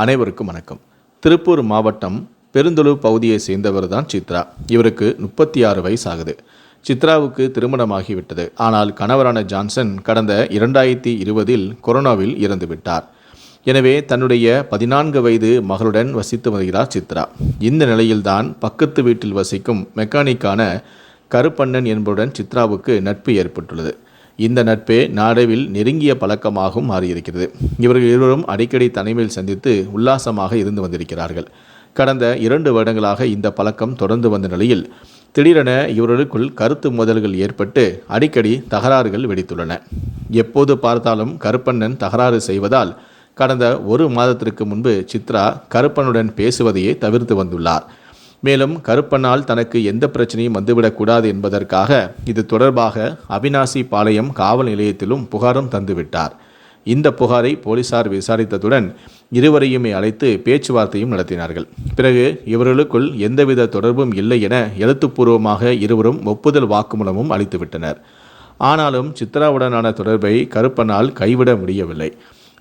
அனைவருக்கும் வணக்கம். திருப்பூர் மாவட்டம் பெருந்தொழு பகுதியை சேர்ந்தவர் தான் சித்ரா. இவருக்கு முப்பத்தி ஆறு வயசு ஆகுது சித்ராவுக்கு திருமணமாகிவிட்டது. ஆனால் கணவரான ஜான்சன் கடந்த இரண்டாயிரத்தி இருபதில் கொரோனாவில் இறந்துவிட்டார். எனவே தன்னுடைய பதினான்கு வயது மகளுடன் வசித்து வருகிறார் சித்ரா. இந்த நிலையில்தான் பக்கத்து வீட்டில் வசிக்கும் மெக்கானிக்கான கருப்பண்ணன் என்பவருடன் சித்ராவுக்கு நட்பு ஏற்பட்டுள்ளது. இந்த நட்பே நாடவில் நெருங்கிய பழக்கமாகவும் மாறியிருக்கிறது. இவர்கள் இருவரும் அடிக்கடி தனிமையில் சந்தித்து உல்லாசமாக இருந்து வந்திருக்கிறார்கள். கடந்த இரண்டு வருடங்களாக இந்த பழக்கம் தொடர்ந்து வந்த நிலையில் திடீரென இவர்களுக்குள் கருத்து மோதல்கள் ஏற்பட்டு அடிக்கடி தகராறுகள் வெடித்துள்ளன. எப்போது பார்த்தாலும் கருப்பண்ணன் தகராறு செய்வதால் கடந்த ஒரு மாதத்திற்கு முன்பு சித்ரா கருப்பனுடன் பேசுவதையே தவிர்த்து வந்துள்ளார். மேலும் கருப்பனால் தனக்கு எந்த பிரச்சனையும் வந்துவிடக்கூடாது என்பதற்காக இது தொடர்பாக அவினாசி பாளையம் காவல் நிலையத்திலும் புகாரும் தந்துவிட்டார். இந்த புகாரை போலீசார் விசாரித்ததுடன் இருவரையுமே அழைத்து பேச்சுவார்த்தையும் நடத்தினார்கள். பிறகு இவர்களுக்குள் எந்தவித தொடர்பும் இல்லை என எழுத்துப்பூர்வமாக இருவரும் ஒப்புதல் வாக்குமூலமும் அளித்துவிட்டனர். ஆனாலும் சித்ராவுடனான தொடர்பை கருப்பனால் கைவிட முடியவில்லை.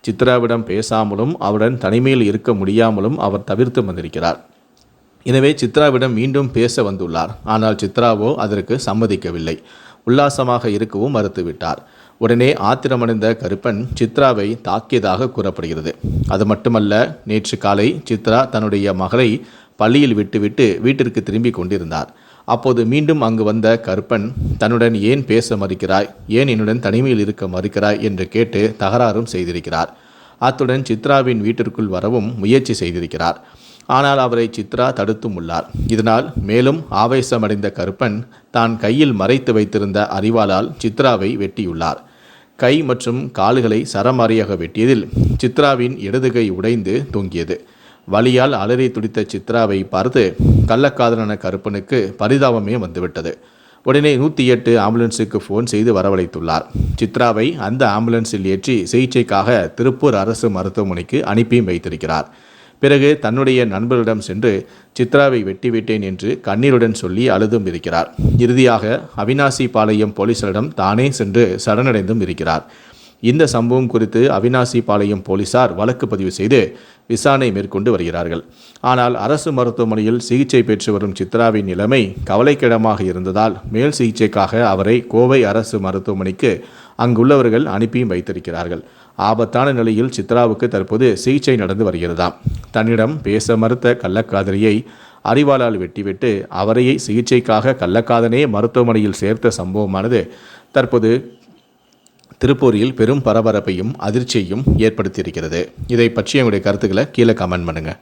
சித்ராவிடம் பேசாமலும் அவருடன் தனிமையில் இருக்க முடியாமலும் அவர் தவிர்த்து வந்திருக்கிறார். எனவே சித்ராவிடம் மீண்டும் பேச வந்துள்ளார். ஆனால் சித்ராவோ அதற்கு சம்மதிக்கவில்லை. உல்லாசமாக இருக்கவும் மறுத்துவிட்டார். உடனே ஆத்திரமடைந்த கருப்பன் சித்ராவை தாக்கியதாக கூறப்படுகிறது. அது மட்டுமல்ல நேற்று காலை சித்ரா தன்னுடைய மகளை பள்ளியில் விட்டுவிட்டு வீட்டிற்கு திரும்பி கொண்டிருந்தார். அப்போது மீண்டும் அங்கு வந்த கருப்பன் தன்னுடன் ஏன் பேச மறுக்கிறாய்? ஏன் என்னுடன் தனிமையில் இருக்க மறுக்கிறாய்? என்று கேட்டு தகராறும் செய்திருக்கிறார். அத்துடன் சித்ராவின் வீட்டிற்குள் வரவும் முயற்சி செய்திருக்கிறார். ஆனால் அவரை சித்ரா தடுத்தும் உள்ளார் இதனால் மேலும் ஆவேசமடைந்த கருப்பன் தான் கையில் மறைத்து வைத்திருந்த அறிவாளால் சித்ராவை வெட்டியுள்ளார். கை மற்றும் கால்களை சரமாரியாக வெட்டியதில் சித்ராவின் இடது கை உடைந்து தொங்கியது. வலியால் அலறி துடித்த சித்ராவை பார்த்து கள்ளக்காதலான கருப்பனுக்கு பரிதாபமே வந்துவிட்டது. உடனே நூற்றி எட்டு ஆம்புலன்ஸுக்கு ஃபோன் செய்து வரவழைத்துள்ளார். சித்ராவை அந்த ஆம்புலன்ஸில் ஏற்றி சிகிச்சைக்காக திருப்பூர் அரசு மருத்துவமனைக்கு அனுப்பியும் வைத்திருக்கிறார். பிறகு தன்னுடைய நண்பரிடம் சென்று சித்ராவை வெட்டிவிட்டேன் என்று கண்ணீருடன் சொல்லி அழுதும் இருக்கிறார். இறுதியாக அவினாசி பாளையம் போலீசாரிடம் தானே சென்று சரணடைந்தும் இருக்கிறார். இந்த சம்பவம் குறித்து அவினாசி பாளையம் போலீசார் வழக்கு பதிவு செய்து விசாரணை மேற்கொண்டு வருகிறார்கள். ஆனால் அரசு மருத்துவமனையில் சிகிச்சை பெற்று வரும் சித்ராவின் நிலைமை கவலைக்கிடமாக இருந்ததால் மேல் சிகிச்சைக்காக அவரை கோவை அரசு மருத்துவமனைக்கு அங்குள்ளவர்கள் அனுப்பியும் வைத்திருக்கிறார்கள். ஆபத்தான நிலையில் சித்ராவுக்கு தற்போது சிகிச்சை நடந்து வருகிறதாம். தன்னிடம் பேச மறுத்த கள்ளக்காதலியை அறிவாளால் வெட்டிவிட்டு அவரையே சிகிச்சைக்காக கள்ளக்காதனே மருத்துவமனையில் சேர்த்த சம்பவமானது தற்போது திருப்பூரில் பெரும் பரபரப்பையும் அதிர்ச்சியையும் ஏற்படுத்தியிருக்கிறது. இதை பற்றி உங்களுடைய கருத்துக்களை கீழே கமெண்ட் பண்ணுங்கள்